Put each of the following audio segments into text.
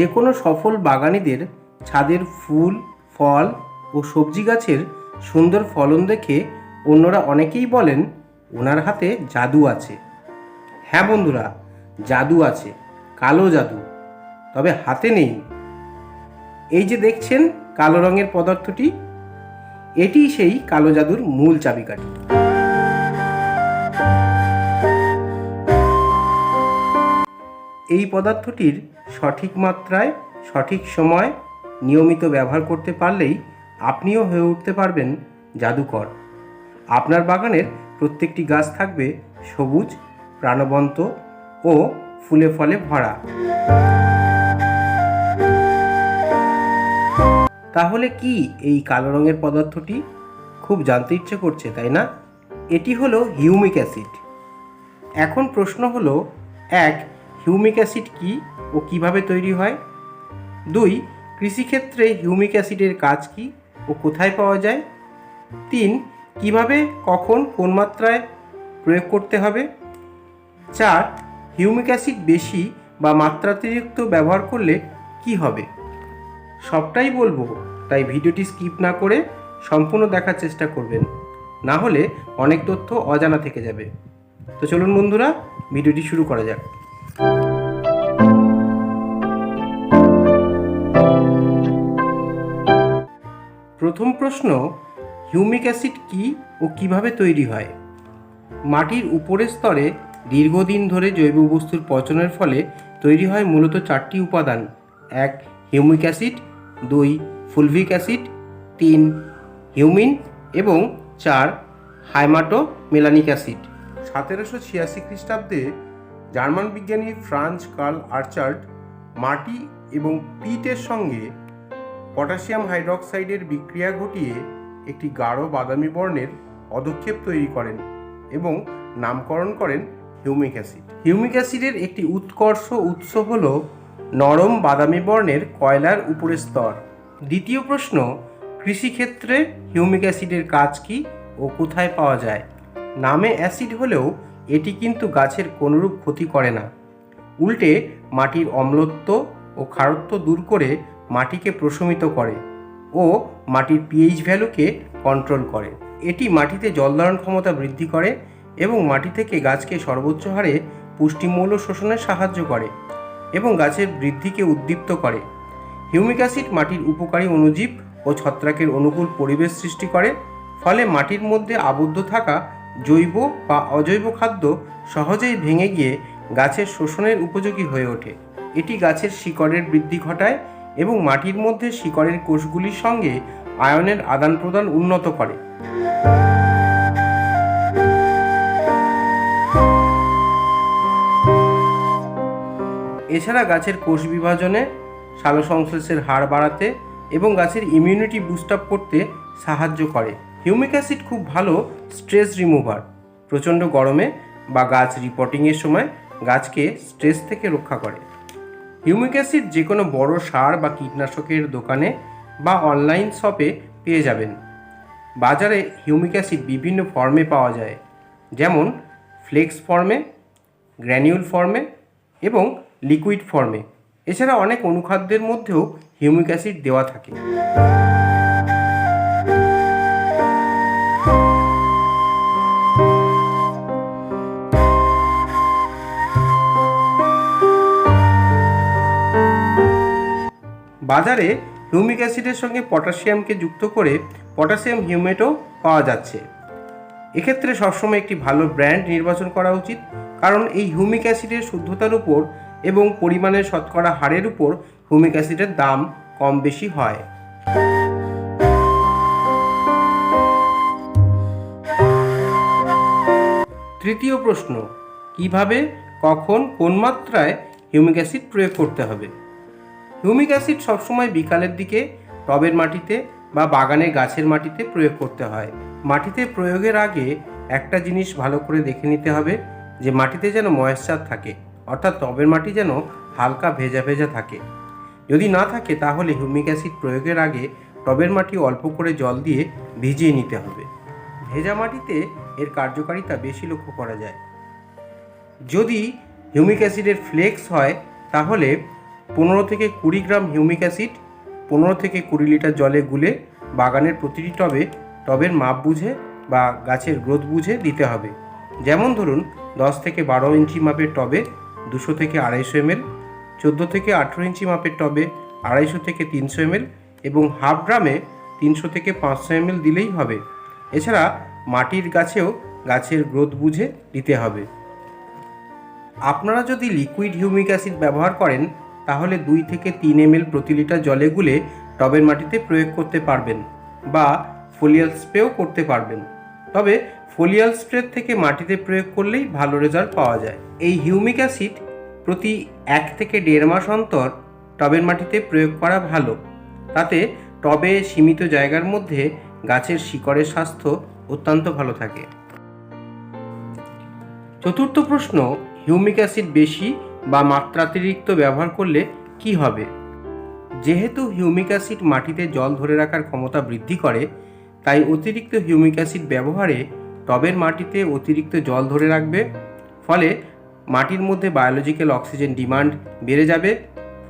যে কোনো সফল বাগানিদের ছাদের ফুল, ফল ও সবজি গাছের সুন্দর ফলন দেখে অন্যরা অনেকেই বলেন, ওনার হাতে জাদু আছে। হ্যাঁ বন্ধুরা, জাদু আছে, কালো জাদু। তবে হাতে নেই। এই যে দেখছেন কালো রঙের পদার্থটি এটি সেই কালো জাদুর মূল চাবিকাঠি। এই পদার্থটির সঠিক মাত্রায়, সঠিক সময় নিয়মিত ব্যবহার করতে পারলেই আপনিও হয়ে উঠতে পারবেন জাদুকর। আপনার বাগানের প্রত্যেকটি গাছ থাকবে সবুজ, প্রাণবন্ত ও ফুলে ফলে ভরা। তাহলে কি এই কালো রঙের পদার্থটি? খুব জানতে ইচ্ছে করছে, তাই না? এটি হলো হিউমিক অ্যাসিড। এখন প্রশ্ন হলো, এক হিউমিক অ্যাসিড কী ও কীভাবে তৈরি হয়? দুই, কৃষিক্ষেত্রে হিউমিক অ্যাসিডের কাজ কী ও কোথায় পাওয়া যায়? তিন, কীভাবে, কখন, কোন মাত্রায় প্রয়োগ করতে হবে? চার, হিউমিক অ্যাসিড বেশি বা মাত্রাতিরিক্ত ব্যবহার করলে কি হবে? সবটাই বলব, তাই ভিডিওটি স্কিপ না করে সম্পূর্ণ দেখার চেষ্টা করবেন। না হলে অনেক তথ্য অজানা থেকে যাবে। তো চলুন বন্ধুরা, ভিডিওটি শুরু করা যাক। প্রথম প্রশ্ন, হিউমিক অ্যাসিড কি ও কীভাবে তৈরি হয়? মাটির উপরের স্তরে দীর্ঘদিন ধরে জৈব বস্তুর পচনের ফলে তৈরি হয় মূলত চারটি উপাদান। এক, হিউমিক অ্যাসিড, দুই, ফুলভিক অ্যাসিড, তিন, হিউমিন এবং চার হাইমাটো মেলানিক অ্যাসিড। সতেরোশো ছিয়াশি খ্রিস্টাব্দে জার্মান বিজ্ঞানী ফ্রান্স কার্ল আর্চার্ড মাটি এবং পিটের সঙ্গে পটাশিয়াম হাইড্রক্সাইডের বিক্রিয়া ঘটিয়ে একটি গাঢ় বাদামি বর্ণের অদক্ষেপ তৈরি করেন এবং নামকরণ করেন হিউমিক অ্যাসিড। হিউমিক অ্যাসিডের একটি উৎকর্ষ উৎস হল নরম বাদামি বর্ণের কয়লার উপরের স্তর। দ্বিতীয় প্রশ্ন, কৃষিক্ষেত্রে হিউমিক অ্যাসিডের কাজ কি ও কোথায় পাওয়া যায়? নামে অ্যাসিড হলেও এটি কিন্তু গাছের কোনোরূপ ক্ষতি করে না। উল্টে মাটির অম্লত্ব ও খারত্ব দূর করে মাটিকে প্রশমিত করে ও মাটির পিএইচ ভ্যালুকে কন্ট্রোল করে। এটি মাটিতে জল ধারণ ক্ষমতা বৃদ্ধি করে এবং মাটি থেকে গাছকে সর্বোচ্চ হারে পুষ্টিমূল্য শোষণে সাহায্য করে এবং গাছের বৃদ্ধিকে উদ্দীপ্ত করে। হিউমিক অ্যাসিড মাটির উপকারী অণুজীব ও ছত্রাকের অনুকূল পরিবেশ সৃষ্টি করে, ফলে মাটির মধ্যে আবদ্ধ থাকা জৈব বা অজৈব খাদ্য সহজেই ভেঙে গিয়ে গাছের শোষণের উপযোগী হয়ে ওঠে। এটি গাছের শিকড়ের বৃদ্ধি ঘটায় এবং মাটির মধ্যে শিকড়ের কোষগুলির সঙ্গে আয়নের আদান প্রদান উন্নত করে। এছাড়া গাছের কোষ বিভাজনে সালোকসংশ্লেষের হার বাড়াতে এবং গাছের ইমিউনিটি বুস্ট আপ করতে সাহায্য করে। হিউমিক অ্যাসিড খুব ভালো স্ট্রেস রিমুভার প্রচণ্ড গরমে বা গাছ রিপোর্টিংয়ের সময় গাছকে স্ট্রেস থেকে রক্ষা করে। হিউমিক অ্যাসিড যে কোনো বড় সার বা কীটনাশকের দোকানে বা অনলাইন শপে পেয়ে যাবেন। বাজারে হিউমিক অ্যাসিড বিভিন্ন ফর্মে পাওয়া যায়, যেমন ফ্লেক্স ফর্মে, গ্র্যানিউল ফর্মে এবং লিকুইড ফর্মে। এছাড়া অনেক অনুখাদ্যের মধ্যেও হিউমিক অ্যাসিড দেওয়া থাকে। বাজারে হিউমিক অ্যাসিডের সঙ্গে পটাশিয়ামকে যুক্ত করে পটাশিয়াম হিউমেটও পাওয়া যাচ্ছে। এক্ষেত্রে সবসময় একটি ভালো ব্র্যান্ড নির্বাচন করা উচিত, কারণ এই হিউমিক অ্যাসিডের শুদ্ধতার উপর এবং পরিমাণের শতকরা হারের উপর হিউমিক অ্যাসিডের দাম কম বেশি হয়। তৃতীয় প্রশ্ন, কীভাবে, কখন, কোন মাত্রায় হিউমিক অ্যাসিড প্রয়োগ করতে হবে? হিউমিক অ্যাসিড সবসময় বিকালের দিকে টবের মাটিতে বা বাগানের গাছের মাটিতে প্রয়োগ করতে হয়। মাটিতে প্রয়োগের আগে একটা জিনিস ভালো করে দেখে নিতে হবে যে মাটিতে যেন ময়েশ্চার থাকে, অর্থাৎ টবের মাটি যেন হালকা ভেজা ভেজা থাকে। যদি না থাকে তাহলে হিউমিক অ্যাসিড প্রয়োগের আগে টবের মাটি অল্প করে জল দিয়ে ভিজিয়ে নিতে হবে। ভেজা মাটিতে এর কার্যকারিতা বেশি লক্ষ্য করা যায়। যদি হিউমিক অ্যাসিডের ফ্লেক্স হয় তাহলে পনেরো থেকে কুড়ি গ্রাম হিউমিক অ্যাসিড, পনেরো থেকে কুড়ি লিটার জলে গুলে বাগানের প্রতিটি টবে, টবের মাপ বুঝে বা গাছের গ্রোথ বুঝে দিতে হবে। যেমন ধরুন, দশ থেকে বারো ইঞ্চি মাপের টবে দুশো থেকে আড়াইশো এমএল চোদ্দ থেকে আঠেরো ইঞ্চি মাপের টবে আড়াইশো থেকে তিনশো এমএল এবং হাফ ড্রামে তিনশো থেকে পাঁচশো এমএল দিলেই হবে। এছাড়া মাটির গাছেও গাছের গ্রোথ বুঝে দিতে হবে। আপনারা যদি লিকুইড হিউমিক অ্যাসিড ব্যবহার করেন তাহলে দুই থেকে তিন এমএল প্রতি লিটার জলে গুলে টবের মাটিতে প্রয়োগ করতে পারবেন বা ফোলিয়াল স্প্রেও করতে পারবেন। তবে ফোলিয়াল স্প্রে থেকে মাটিতে প্রয়োগ করলেই ভালো রেজাল্ট পাওয়া যায়। এই হিউমিক অ্যাসিড প্রতি এক থেকে দেড় মাস অন্তর টবের মাটিতে প্রয়োগ করা ভালো। তাতে টবে সীমিত জায়গার মধ্যে গাছের শিকড়ের স্বাস্থ্য অত্যন্ত ভালো থাকে। চতুর্থ প্রশ্ন, হিউমিক অ্যাসিড বেশি বা মাত্রাতিরিক্ত ব্যবহার করলে কি হবে? যেহেতু হিউমিক অ্যাসিড মাটিতে জল ধরে রাখার ক্ষমতা বৃদ্ধি করে, তাই অতিরিক্ত হিউমিক অ্যাসিড ব্যবহারে টবের মাটিতে অতিরিক্ত জল ধরে রাখবে, ফলে মাটির মধ্যে বায়োলজিক্যাল অক্সিজেন ডিমান্ড বেড়ে যাবে,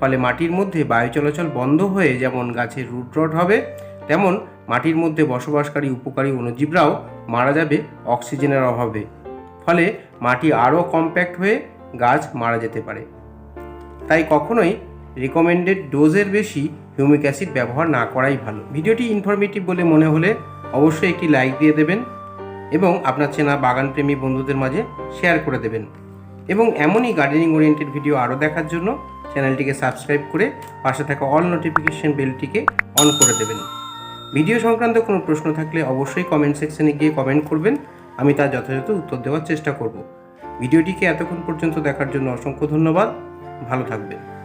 ফলে মাটির মধ্যে বায়ু চলাচল বন্ধ হয়ে যেমন গাছের রুট রড হবে, তেমন মাটির মধ্যে বসবাসকারী উপকারী অণুজীবরাও মারা যাবে অক্সিজেনের অভাবে। ফলে মাটি আরও কম্প্যাক্ট হয়ে গাছ মারা যেতে পারে। তাই কখনোই রেকমেন্ডেড ডোজের বেশি হিউমিক অ্যাসিড ব্যবহার না করাই ভালো। ভিডিওটি ইনফরমেটিভ বলে মনে হলে অবশ্যই একটি লাইক দিয়ে দেবেন এবং আপনার চেনা বাগানপ্রেমী বন্ধুদের মাঝে শেয়ার করে দেবেন। এবং এমনই গার্ডেনিং ওরিয়েন্টেড ভিডিও আরও দেখার জন্য চ্যানেলটিকে সাবস্ক্রাইব করে পাশে থাকা অল নোটিফিকেশন বেলটিকে অন করে দেবেন। ভিডিও সংক্রান্ত কোনো প্রশ্ন থাকলে অবশ্যই কমেন্ট সেকশনে গিয়ে কমেন্ট করবেন। আমি তার যথাযথ উত্তর দেওয়ার চেষ্টা করব। ভিডিওটিকে এতক্ষণ পর্যন্ত দেখার জন্য অসংখ্য ধন্যবাদ। ভালো থাকবেন।